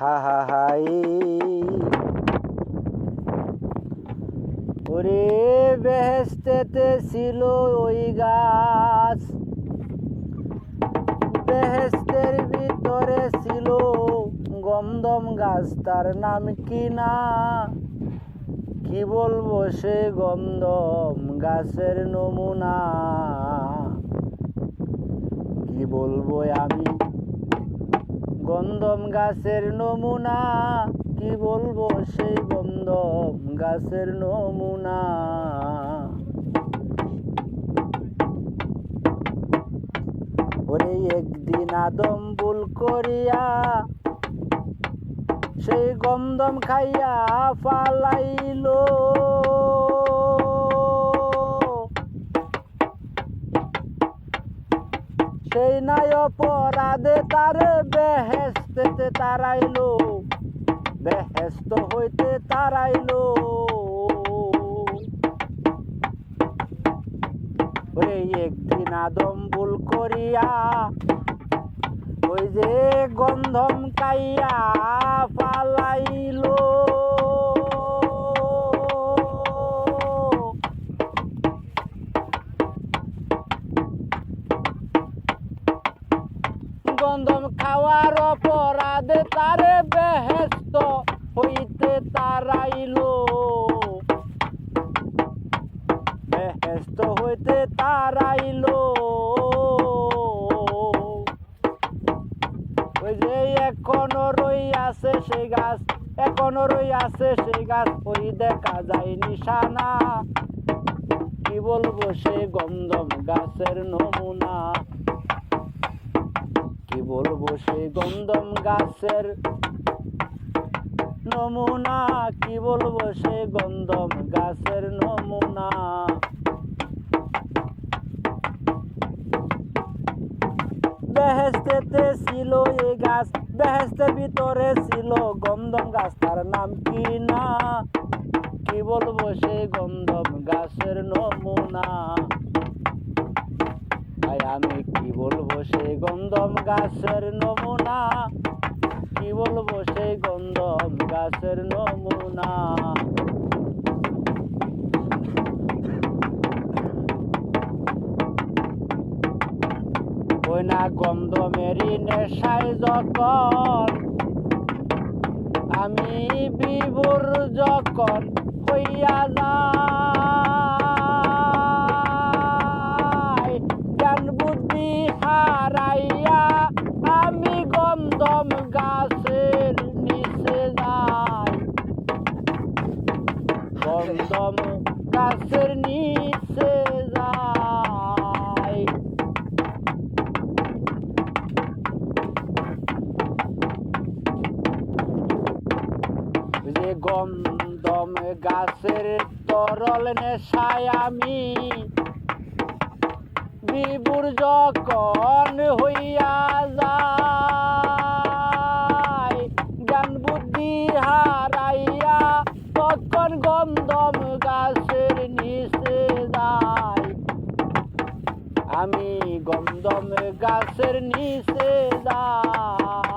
হা হা, high. ওরে বেহেস্তেতে ছিল ওই গাছ। বেহেস্তের ভিতরে ছিল গমদম গাছ, তার নাম কি না? কি বলব সে গমদম গাছের নমুনা? কি বলব আমি? গন্ধম গাছের নমুনা, কি বলব সেই গন্ধম গাছের নমুনা? ওরে একদিন আদম ভুল করিয়া সেই গমদম খাইয়া ফালাইলো। সেই নাই অপরাধে, তারে বেহেস্তেতে তারাইলো। বেহেস্ত হইতে তারাইলো। ওরে একদিন আদম ভুল করিয়া, ওই যে গন্ধম কাইয়া পালাইলো। গন্ধম খাওয়ার অপরাধে তারে বেহেস্ত হইতে তারাইলো। বেহেস্ত হইতে তারাইলো। ওই যে এখনও রই আছে সেই গাছ, এখনও রই আছে সেই গাছ, ওই দেখা যায় নিশানা। কি বলব সেই গন্ধম গাছের নমুনা? কি বলব সেই গন্ধম গাছের নমুনা? কি বলব সেই গন্ধম গাছের নমুনা? বেহেস্তেতে ছিল এই গাছ বেহেস্তের ভিতরে ছিল গন্ধম গাছ। তার নাম কি না? কি বলব সেই গন্ধম গাছের নমুনা? তাই আমি কি বলব সেই গন্ধম গাছের নমুনা? কি বলব সেই গন্ধম গাছের নমুনা? ওই না গন্ধমেরই নেশায় যখন আমি বিভুর যখন হইয়া যাই গন্ধম গাছের তরল নেশায় আমি বিবুর যখন হইয়া যায়, জ্ঞান বুদ্ধি হারাইয়া তখন গন্ধম গাছের নিচে যায়। আমি গন্ধম গাছের নিচে যাই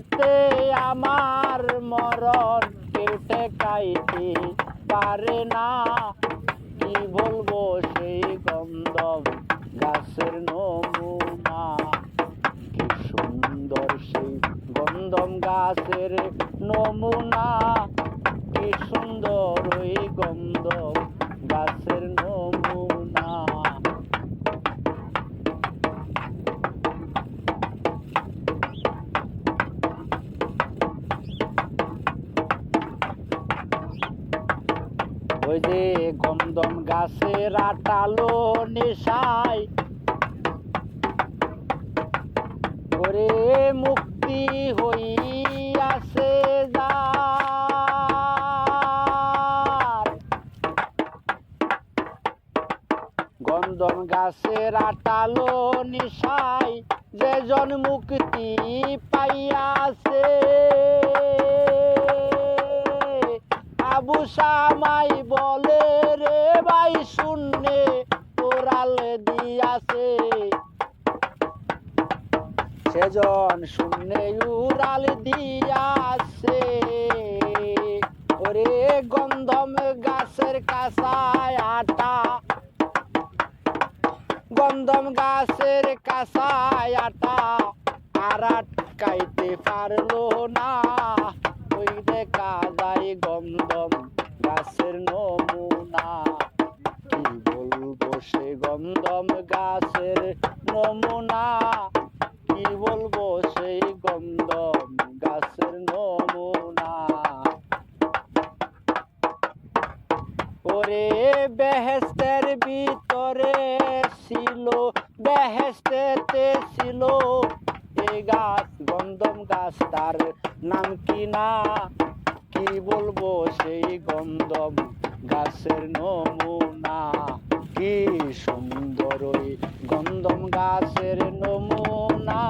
জন্যেতে আমার মরণ কেউ ঠেকাইতে পারে না। কি বলব সেই গন্ধম গাছের নমুনা। কি সুন্দর সেই গন্ধম গাছের নমুনা। কি সুন্দর ওই গন্ধম গাছের গন্ধম গাছের আটালো নেশায়। ওরে মুক্তি হইয়াছে গন্ধম গাছের আটালো নিশাই যে জন মুক্তি পাইয়াছে। বাবু সামাই বলে ভাই শূন্যে ওরাল দিয়াছে। সেজন শূন্যে উড়াল দিয়াছে। ওরে গন্ধম গাছের কাঁচায় আটা। গন্ধম গাছের কাঁচায় আটা। আর আটকাইতে পারল না। ওই দেখা যায় গন্ধম গাছের নমুনা। গন্ধম গাছের নমুনা। কি বলব সেই গন্ধম গাছের নমুনা। ওরে বেহেস্তের ভিতরে ছিল, বেহেস্তেতে ছিল। এই গাছ গন্ধম গাছ, তার নাম কি না? কি বলব সেই গন্ধম গাছের নমুনা। কি সুন্দর গন্ধম গাছের নমুনা।